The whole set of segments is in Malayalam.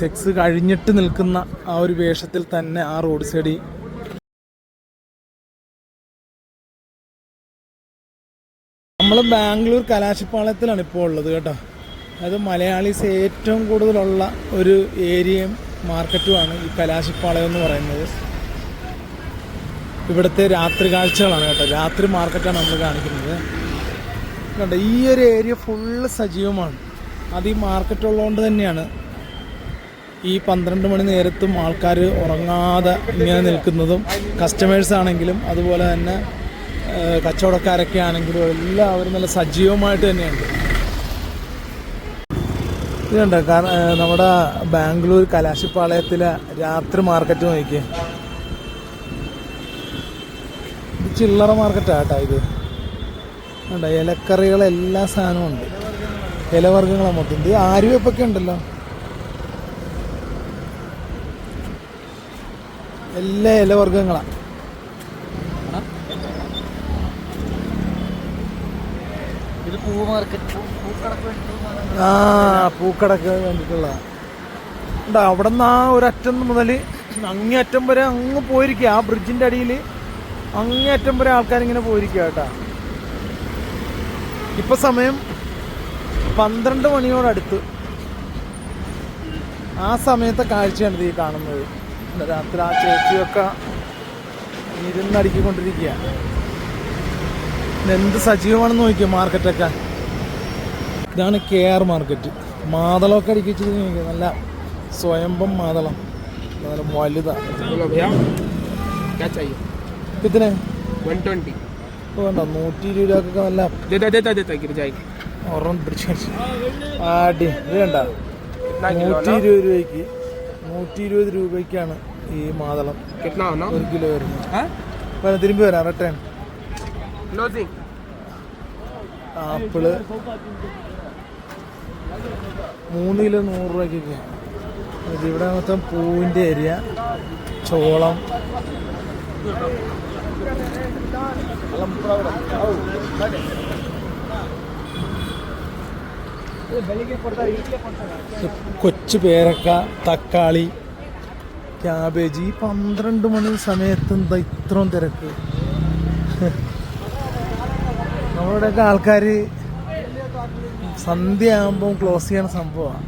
സെക്സ് കഴിഞ്ഞിട്ട് നിൽക്കുന്ന ആ ഒരു വേഷത്തിൽ തന്നെ ആ റോഡ് സൈഡിൽ നമ്മൾ ബാംഗ്ലൂർ കലാശപ്പാളയത്തിലാണ് ഇപ്പോൾ ഉള്ളത് കേട്ടോ. അത് മലയാളീസ് ഏറ്റവും കൂടുതലുള്ള ഒരു ഏരിയയും മാർക്കറ്റുമാണ് ഈ കലാശപ്പാളയം എന്ന് പറയുന്നത്. ഇവിടുത്തെ രാത്രി കാഴ്ചകളാണ് കേട്ടോ. രാത്രി മാർക്കറ്റാണ് നമ്മൾ കാണിക്കുന്നത്. കണ്ടോ ഈ ഒരു ഏരിയ ഫുള്ള് സജീവമാണ്. അത് ഈ മാർക്കറ്റ് ഉള്ളതുകൊണ്ട് തന്നെയാണ് ഈ പന്ത്രണ്ട് മണി നേരത്തും ആൾക്കാർ ഉറങ്ങാതെ ഇങ്ങനെ നിൽക്കുന്നതും കസ്റ്റമേഴ്സ് ആണെങ്കിലും അതുപോലെ തന്നെ കച്ചവടക്കാരൊക്കെ ആണെങ്കിലും എല്ലാവരും നല്ല സജീവമായിട്ട് തന്നെയുണ്ട്. ഇതുണ്ട് കാരണം നമ്മുടെ ബാംഗ്ലൂർ കലാശിപ്പാളയത്തിലെ രാത്രി മാർക്കറ്റ് നോക്കിയേ. ചില്ലറ മാർക്കറ്റാട്ടോ ഇത്. കണ്ടോ? ഇലക്കറികൾ എല്ലാ സാധനവും ഉണ്ട്. ഇലവർഗങ്ങളാണ് മൊത്തം. ഇത് ആര്യവെപ്പൊക്കെ ഉണ്ടല്ലോ. എല്ലാ ഇലവർഗങ്ങളാണ് വേണ്ടി ആ പൂക്കടക്ക് വേണ്ടിയിട്ടുള്ള. ഉണ്ട് അവിടെ നിന്ന് ആ ഒരറ്റം മുതൽ അങ്ങേയറ്റം വരെ അങ്ങ് പോയിരിക്കുക ആ ബ്രിഡ്ജിന്റെ അടിയിൽ അങ്ങേയറ്റം വരെ ആൾക്കാരിങ്ങനെ പോയിരിക്കുക കേട്ടാ. ഇപ്പൊ സമയം പന്ത്രണ്ട് മണിയോടടുത്ത്. ആ സമയത്തെ കാഴ്ചയാണ് ഇത് ഈ കാണുന്നത്. രാത്രി ആ ചേച്ചിയൊക്കെ ഇരുന്നടിക്കൊണ്ടിരിക്കുക എന്ത് സജീവമാണെന്ന് നോക്കിയോ മാർക്കറ്റൊക്കെ ഇതാണ് കെ ആർ മാർക്കറ്റ് മാതളമൊക്കെ അടിക്കിച്ചിട്ട് നോക്കിയത് നല്ല സ്വയംഭം മാതളം നല്ല വലുതാണ് നൂറ്റി ഇരുപത് രൂപക്കൊക്കെ നല്ല ഒരെണ്ണം പിടിച്ചു അടി ഇത് കണ്ട നൂറ്റി ഇരുപത് രൂപയ്ക്ക് നൂറ്റി ഇരുപത് രൂപയ്ക്കാണ് ഈ മാതളം. ഒരു കിലോ വരുന്നത്. തിരുമ്പി വരാം റിട്ടേൺ ആപ്പിൾ. മൂന്ന് കിലോ നൂറ് രൂപയ്ക്കൊക്കെയാണ് ഇവിടെ മൊത്തം പൂവിന്റെ ഏരിയ ചോളം. അലംപ്രവടം കൊച്ചു പേരക്ക തക്കാളി ക്യാബേജ്. ഈ പന്ത്രണ്ട് മണി സമയത്ത് എന്താ ഇത്രയും തിരക്ക്? നമ്മളുടെയൊക്കെ ആൾക്കാർ സന്ധ്യ ആകുമ്പോൾ ക്ലോസ് ചെയ്യണ സംഭവമാണ്.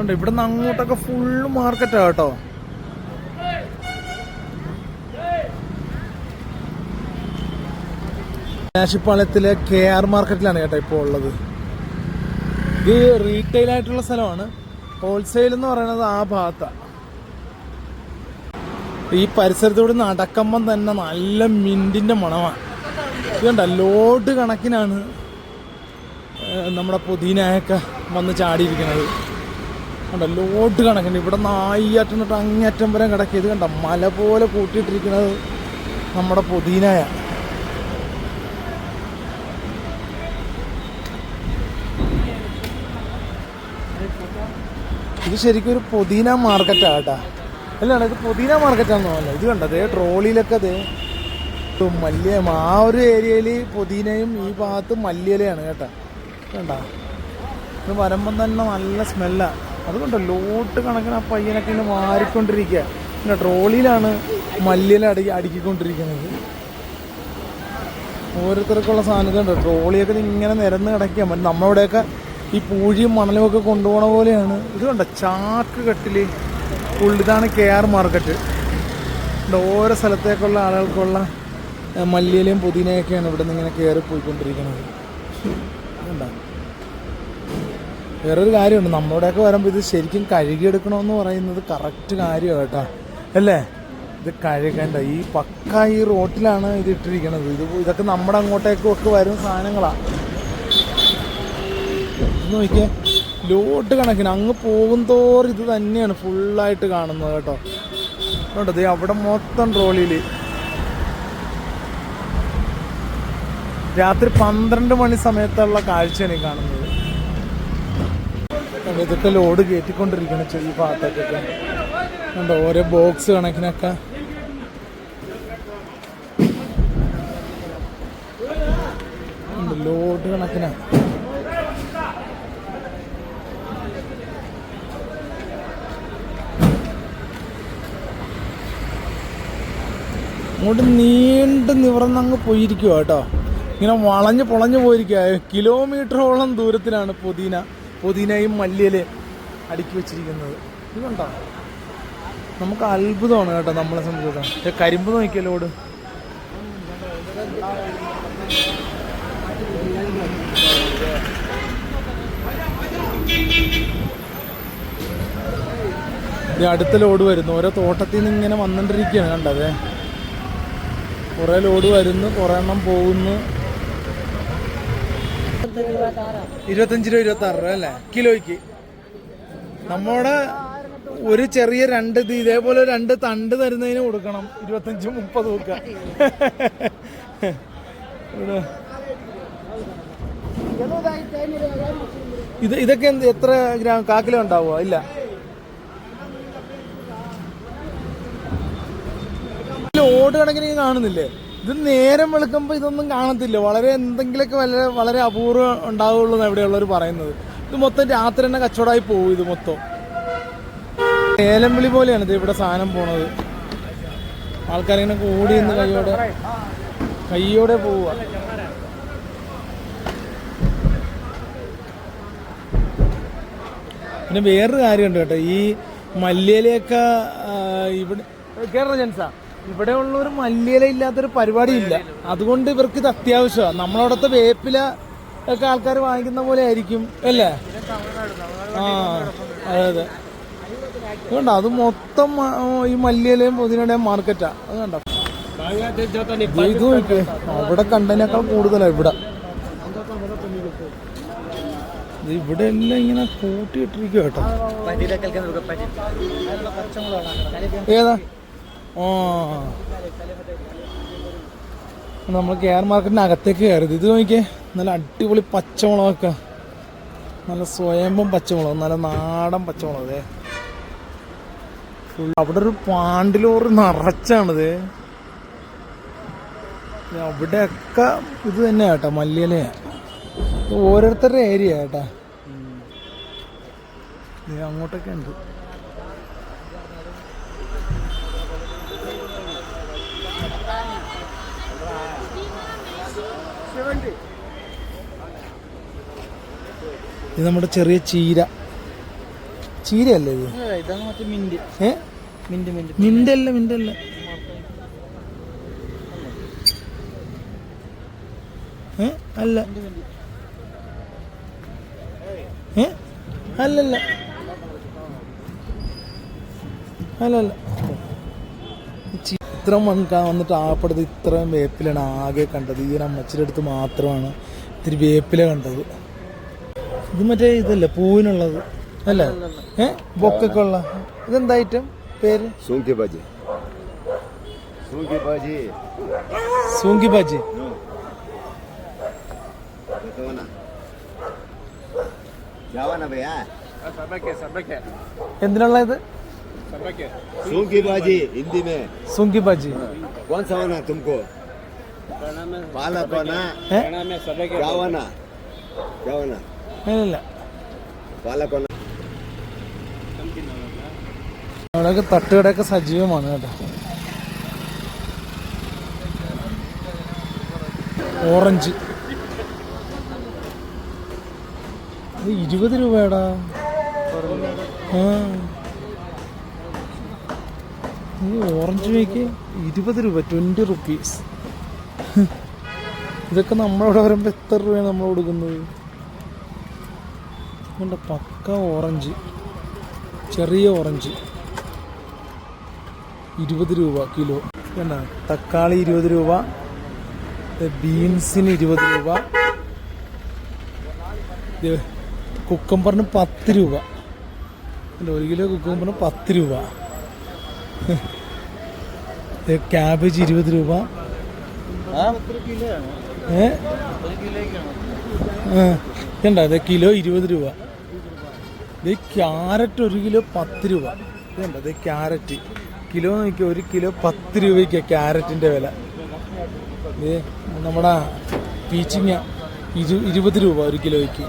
ഉണ്ട് ഇവിടെ നിന്ന് അങ്ങോട്ടൊക്കെ ഫുള്ള് മാർക്കറ്റാണ് കേട്ടോ. കാശിപ്പാളയത്തിലെ കെ ആർ മാർക്കറ്റിലാണ് കേട്ടോ ഇപ്പോൾ ഉള്ളത്. ഇത് റീറ്റെയിൽ ആയിട്ടുള്ള സ്ഥലമാണ്. ഹോൾസെയിൽ എന്ന് പറയുന്നത് ആ ഭാഗത്താണ് ഈ പരിസരത്തോട് നടക്കുമ്പം തന്നെ നല്ല മിന്റിന്റെ മണമാണ്. ഇതുണ്ട ലോഡ് കണക്കിനാണ് നമ്മുടെ പുതിനയൊക്കെ വന്ന് ചാടിയിരിക്കുന്നത്. കണ്ട ലോഡ് കണക്കിന്. ഇവിടെ നായിയറ്റം അങ്ങേറ്റം വരെ കിടക്കുക ഇത് കണ്ട മല പോലെ കൂട്ടിയിട്ടിരിക്കുന്നത് നമ്മുടെ പുതിനയ. ഇത് ശരിക്കും ഒരു പുതിന മാർക്കറ്റാണ് കേട്ടോ. അല്ലാണ്ട് ഇത് പുതിന മാർക്കറ്റാണെന്ന് തോന്നുന്നത് ഇത് കണ്ടത് ട്രോളിയിലൊക്കെ അത് മല്ലിയ ആ ഒരു ഏരിയയിൽ പുതിനയും ഈ ഭാഗത്ത് മല്ലിയിലയാണ് കേട്ടാ. കണ്ട? ഇത് വരുമ്പം തന്നെ നല്ല സ്മെല്ലാണ് അതുകൊണ്ട് ലോട്ട് കണക്കിന് ആ പയ്യനൊക്കെ ഇങ്ങനെ മാറിക്കൊണ്ടിരിക്കുക പിന്നെ ട്രോളിയിലാണ് മല്ലിയില അടി അടുക്കിക്കൊണ്ടിരിക്കുന്നത്. ഓരോരുത്തർക്കുള്ള സാധനങ്ങളുണ്ട് ട്രോളിയൊക്കെ ഇങ്ങനെ നിരന്ന് കിടക്കുക പറ്റും നമ്മളിവിടെയൊക്കെ ഈ പൂഴിയും മണലും ഒക്കെ കൊണ്ടുപോണ പോലെയാണ്. ഇത് കണ്ട? ചാക്ക് കെട്ടിൽ ഉള്ളിതാണ് കെ ആർ മാർക്കറ്റ് ഓരോ സ്ഥലത്തേക്കുള്ള ആളുകൾക്കുള്ള മല്ലിയിലയും പുതിനയൊക്കെയാണ് ഇവിടെ നിന്ന് ഇങ്ങനെ കയറി പോയിക്കൊണ്ടിരിക്കുന്നത് കണ്ടോ? വേറൊരു കാര്യമുണ്ട്. നമ്മുടെയൊക്കെ വരുമ്പോൾ ഇത് ശരിക്കും കഴുകിയെടുക്കണമെന്ന് പറയുന്നത് കറക്റ്റ് കാര്യമാണ് കേട്ടോ. അല്ലേ? ഇത് കഴുകേണ്ട. ഈ പക്ക ഈ റോട്ടിലാണ് ഇത് ഇട്ടിരിക്കുന്നത് ഇത് ഇതൊക്കെ നമ്മുടെ അങ്ങോട്ടേക്കും ഒക്കെ വരുന്ന സാധനങ്ങളാണ് ഇത് നോക്കിയാൽ ലോട്ട് കണക്കിന് അങ്ങ് പോകും തോറും ഇത് തന്നെയാണ് ഫുള്ളായിട്ട് കാണുന്നത് കേട്ടോ. കേട്ടോ ദേ അവിടെ മൊത്തം ട്രോളിയിൽ രാത്രി പന്ത്രണ്ട് മണി സമയത്തുള്ള കാഴ്ചയാണ് ഈ കാണുന്നത്. ഇതൊക്കെ ലോഡ് കയറ്റിക്കൊണ്ടിരിക്കണം ചെറിയ ഭാഗത്തേക്കൊക്കെ. കണ്ടോ ഓരോ ബോക്സ് കണക്കിനൊക്കെ. ലോഡ് കണക്കിനാണ് അങ്ങോട്ട് നീണ്ട് നിവർന്നങ്ങ് പോയിരിക്കുക കേട്ടോ. ഇങ്ങനെ വളഞ്ഞ് പൊളഞ്ഞു പോയിരിക്കുക കിലോമീറ്ററോളം ദൂരത്തിലാണ് പുതിന പുതിനയും മല്ലിയിൽ അടുക്കി വെച്ചിരിക്കുന്നത്. ഇതുണ്ടോ നമുക്ക് അത്ഭുതമാണ് കേട്ടോ നമ്മളെ സംബന്ധിച്ചിടത്തോളം. കരിമ്പ് നോക്കിയല്ലോട് ഇത് അടുത്ത ലോഡ് വരുന്നു. ഓരോ തോട്ടത്തിൽ നിന്ന് ഇങ്ങനെ വന്നിട്ടിരിക്കുകയാണ് കണ്ടത് കുറേ ലോഡ് വരുന്നു കുറേ എണ്ണം പോകുന്നു. ഇരുപത്തഞ്ച് രൂപ ഇരുപത്തി ആറ് രൂപ അല്ലേ? കിലോയ്ക്ക്. നമ്മുടെ ഒരു ചെറിയ രണ്ട് ഇത് ഇതേപോലെ രണ്ട് തണ്ട് തരുന്നതിന് കൊടുക്കണം. ഇരുപത്തഞ്ച് മുപ്പത് ഒക്കെ. ഇത് ഇതൊക്കെ എന്ത് എത്ര ഗ്രാം കാക്കിലോ ഉണ്ടാവുക ഇല്ല. ഓട് കണക്കിന് കാണുന്നില്ലേ? ഇത് നേരം വെളുക്കുമ്പോൾ ഇതൊന്നും കാണത്തില്ല. വളരെ എന്തെങ്കിലുമൊക്കെ വളരെ വളരെ അപൂർവം ഉണ്ടാവുള്ളൂ എന്ന് എവിടെയുള്ളവർ പറയുന്നത്. ഇത് മൊത്തം രാത്രി തന്നെ കച്ചവടമായി പോകും ഇത് മൊത്തം. ഏലം വിളി പോലെയാണ് ഇത് ഇവിടെ സാധനം പോണത്. ആൾക്കാരിങ്ങനെ കൂടി നിന്ന് കൈയോടെ കൈയോടെ പോവുക. പിന്നെ വേറൊരു കാര്യമുണ്ട് കേട്ടോ. ഈ മല്ലിയിലൊക്കെ ഇവിടെ കേരള ജൻസാ ഇവിടെ ഉള്ള ഉള്ളൊരു മല്ലിയില ഇല്ലാത്തൊരു പരിപാടി ഇല്ല അതുകൊണ്ട് ഇവർക്ക് ഇത് അത്യാവശ്യമാണ് നമ്മളവിടുത്തെ വേപ്പില ഒക്കെ ആൾക്കാർ വാങ്ങിക്കുന്ന പോലെ ആയിരിക്കും അല്ലേ? ആ അതെ അതെ. അതുകൊണ്ട് അത് മൊത്തം ഈ മല്ലിയിലയും പുതിനയുടെയും മാർക്കറ്റാ. അത് കണ്ടോ? ദേ ഇത് നോക്ക് അവിടെ കണ്ടതിനേക്കാൾ കൂടുതലാണ് ഇവിടെ. ഇവിടെ എല്ലാം ഇങ്ങനെ കൂട്ടിയിട്ടിരിക്കും കേട്ടോ. ഏതാ? ആ. നമ്മൾ കെയർ മാർക്കറ്റിന് അകത്തേക്ക് കയറിയത്. ഇത് നോക്കിയേ നല്ല അടിപൊളി പച്ചമുളകൊക്കെ. നല്ല സ്വയംഭം പച്ചമുളക് നല്ല നാടൻ പച്ചമുളക് ദേ. ഫുൾ അവിടെ ഒരു പാണ്ടിലോറ് നിറച്ചാണിത്. അവിടെയൊക്കെ ഇത് തന്നെ കേട്ടോ മല്ലിയിലയാ ഇത് ഓരോരുത്തരുടെ ഏരിയ കേട്ടാ. അങ്ങോട്ടൊക്കെ ഉണ്ട്. ഇത് നമ്മുടെ ചെറിയ ചീര. ചീരയല്ലേ ഇത്? ഇതാണ് മറ്റേ മിന്റ്. ഏ? Mint mint. മിണ്ടല്ല മിണ്ടല്ല? ഏ? അല്ല. ഏ? അല്ലല്ല. അല്ലല്ല. ചിത്രം വന്നിട്ട് വന്നിട്ട് ആപ്പെടുത്ത് ഇത്രയും വേപ്പിലാണ് ആകെ കണ്ടത്. ഈ ഒരു അമ്മച്ചിന്റെ അടുത്ത് മാത്രമാണ് ഇത്തിരി വേപ്പില കണ്ടത്. ഇത് മറ്റേ ഇതല്ലേ പൂവിനുള്ളത് അല്ലേ? ഏ? ബൊക്കൊക്കെ ഉള്ള. ഇതെന്താ ഐറ്റം പേര്? സൂങ്കി baji. സൂങ്കി. സൂങ്കി ബാജി എന്തിനുള്ള ഇത്? sabake. Sunki baji हिंदी में സുങ്കി ബാജി कौन सा होना तुमको पालक होना ഏ जावाना जावाना അങ്ങനെയല്ല पालक होना അവിടെയൊക്കെ തട്ടുകടയൊക്കെ സജീവമാണ് കേട്ടോ ഓറഞ്ച് ഇത് ഇരുപത് രൂപയാടാ ആ ഈ ഓറഞ്ച് മേക്ക് ഇരുപത് രൂപ ട്വന്റി റുപ്പീസ് ഇതൊക്കെ നമ്മളവിടെ വരുമ്പോൾ എത്ര രൂപയാണ് നമ്മൾ കൊടുക്കുന്നത്? അതുകൊണ്ട് പക്ക ഓറഞ്ച് ചെറിയ ഓറഞ്ച് ഇരുപത് രൂപ കിലോ. വേണ്ട തക്കാളി ഇരുപത് രൂപ ബീൻസിന് ഇരുപത് രൂപ. കുക്കമ്പറിന് പത്ത് രൂപ. അല്ല ഒരു കിലോ കുക്കമ്പറിന് പത്ത് രൂപ. ക്യാബേജ് ഇരുപത് രൂപ. ഏണ്ട അതെ ഇത് കിലോ ഇരുപത് രൂപ. ഇത് ക്യാരറ്റ് ഒരു കിലോ പത്ത് രൂപ. ഇതുണ്ട്? ഇത് ക്യാരറ്റ്. കിലോ നോക്കി ഒരു കിലോ പത്ത് രൂപയ്ക്ക് ക്യാരറ്റിന്റെ വില. ഇത് നമ്മുടെ പീച്ചിങ്ങ ഇരു ഇരുപത് രൂപ ഒരു കിലോയ്ക്ക്.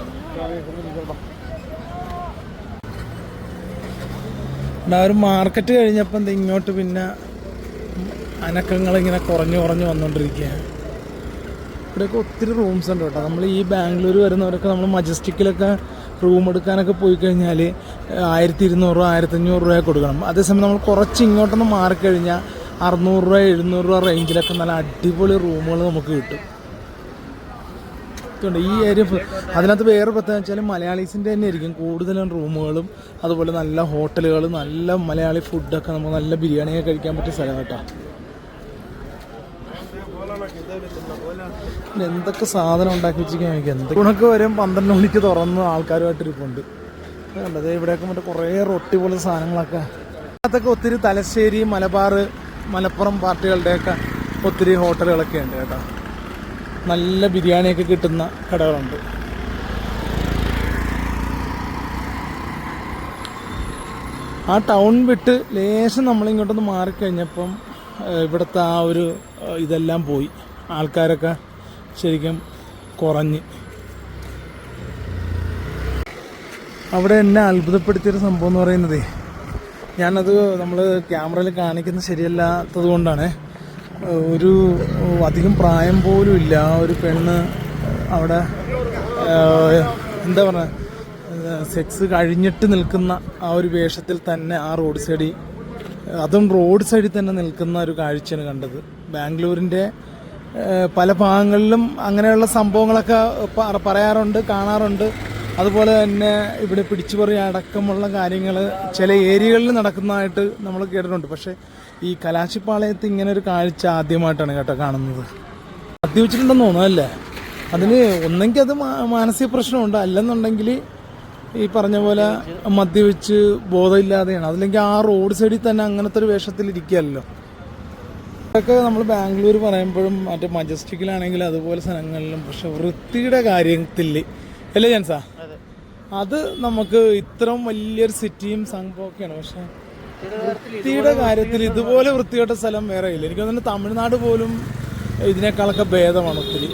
ആ ഒരു മാർക്കറ്റ് കഴിഞ്ഞപ്പോൾ എന്താ ഇങ്ങോട്ട് പിന്നെ അനക്കങ്ങൾ ഇങ്ങനെ കുറഞ്ഞു കുറഞ്ഞു വന്നുകൊണ്ടിരിക്കുകയാണ് ഇവിടെയൊക്കെ ഒത്തിരി റൂംസ് ഉണ്ട് കേട്ടോ. നമ്മൾ ഈ ബാംഗ്ലൂർ വരുന്നവരൊക്കെ നമ്മൾ മജസ്റ്റിക്കിലൊക്കെ റൂം എടുക്കാനൊക്കെ പോയി കഴിഞ്ഞാൽ ആയിരത്തി ഇരുന്നൂറ് രൂപ ആയിരത്തഞ്ഞൂറ് രൂപ കൊടുക്കണം. അതേസമയം നമ്മൾ കുറച്ച് ഇങ്ങോട്ടൊന്ന് മാറിക്കഴിഞ്ഞാൽ അറുന്നൂറ് രൂപ എഴുന്നൂറ് രൂപ റേഞ്ചിലൊക്കെ നല്ല അടിപൊളി റൂമുകൾ നമുക്ക് കിട്ടും. ഇതുണ്ട് ഈ ഏരിയ അതിനകത്ത് വേറെ പ്രത്യേകത വെച്ചാൽ മലയാളീസിന്റെ തന്നെ ആയിരിക്കും കൂടുതലും റൂമുകളും അതുപോലെ നല്ല ഹോട്ടലുകൾ നല്ല മലയാളി ഫുഡൊക്കെ നമുക്ക് നല്ല ബിരിയാണിയൊക്കെ കഴിക്കാൻ പറ്റിയ സ്ഥലം കേട്ടോ. എന്തൊക്കെ സാധനം ഉണ്ടാക്കി വെച്ചിരിക്കാൻ എനിക്ക് എന്തൊക്കെ ഉണക്ക് വരും പന്ത്രണ്ട് മണിക്ക് തുറന്ന് ആൾക്കാരുമായിട്ട് ഇരിപ്പുണ്ട്. കണ്ടത് ഇവിടെയൊക്കെ മറ്റേ കുറേ റൊട്ടി പോലെ സാധനങ്ങളൊക്കെ. അതൊക്കെ ഒത്തിരി തലശ്ശേരി മലബാർ മലപ്പുറം പാർട്ടികളുടെയൊക്കെ ഒത്തിരി ഹോട്ടലുകളൊക്കെ ഉണ്ട് കേട്ടോ. നല്ല ബിരിയാണിയൊക്കെ കിട്ടുന്ന കടകളുണ്ട്. ആ ടൗൺ വിട്ട് ലേശം നമ്മളിങ്ങോട്ടൊന്ന് മാറിക്കഴിഞ്ഞപ്പം ഇവിടുത്തെ ആ ഒരു ഇതെല്ലാം പോയി. ആൾക്കാരൊക്കെ ശരിക്കും കുറഞ്ഞ്. അവിടെ എന്നെ അത്ഭുതപ്പെടുത്തിയൊരു സംഭവം എന്ന് പറയുന്നതേ ഞാനത് നമ്മൾ ക്യാമറയിൽ കാണിക്കുന്നത് ശരിയല്ലാത്തത് കൊണ്ടാണ്. ഒരു അധികം പ്രായം പോലും ഇല്ല. ഒരു പെണ്ണ് അവിടെ എന്താ പറയുക സെക്സ് കഴിഞ്ഞിട്ട് നിൽക്കുന്ന ആ ഒരു വേഷത്തിൽ തന്നെ ആ റോഡ് സൈഡിൽ അതും റോഡ് സൈഡിൽ തന്നെ നിൽക്കുന്ന ഒരു കാഴ്ചയാണ് കണ്ടത്. ബാംഗ്ലൂരിന്റെ പല ഭാഗങ്ങളിലും അങ്ങനെയുള്ള സംഭവങ്ങളൊക്കെ പറയാറുണ്ട് കാണാറുണ്ട്. അതുപോലെ തന്നെ ഇവിടെ പിടിച്ചുപറി അടക്കമുള്ള കാര്യങ്ങൾ ചില ഏരിയകളിൽ നടക്കുന്നതായിട്ട് നമ്മൾ കേട്ടിട്ടുണ്ട്. പക്ഷേ ഈ കലാശിപ്പാളയത്ത് ഇങ്ങനെ ഒരു കാഴ്ച ആദ്യമായിട്ടാണ് കേട്ടോ കാണുന്നത്. മദ്യപിച്ചിട്ടുണ്ടെന്ന് തോന്നുന്നു അല്ലേ? അതിന് ഒന്നെങ്കിൽ അത് മാനസിക പ്രശ്നമുണ്ട്. അല്ലെന്നുണ്ടെങ്കിൽ ഈ പറഞ്ഞ പോലെ മദ്യവെച്ച് ബോധമില്ലാതെയാണ്. അതില്ലെങ്കിൽ ആ റോഡ് സൈഡിൽ തന്നെ അങ്ങനത്തെ ഒരു വേഷത്തിൽ ഇരിക്കുകയല്ലോ. ഇതൊക്കെ നമ്മൾ ബാംഗ്ലൂർ പറയുമ്പോഴും മറ്റേ മജസ്റ്റിക്കിലാണെങ്കിലും അതുപോലെ സ്ഥലങ്ങളിലും പക്ഷെ വൃത്തിയുടെ കാര്യത്തിൽ അല്ലേ ജൻസാ? അത് നമുക്ക് ഇത്രയും വലിയൊരു സിറ്റിയും സംഭവമൊക്കെയാണ്. പക്ഷെ വൃത്തിയുടെ കാര്യത്തിൽ ഇതുപോലെ വൃത്തികെട്ട സ്ഥലം വേറെ ഇല്ല. എനിക്ക് തോന്നുന്നു തമിഴ്നാട് പോലും ഇതിനേക്കാളൊക്കെ ഭേദമാണ് ഒത്തിരി.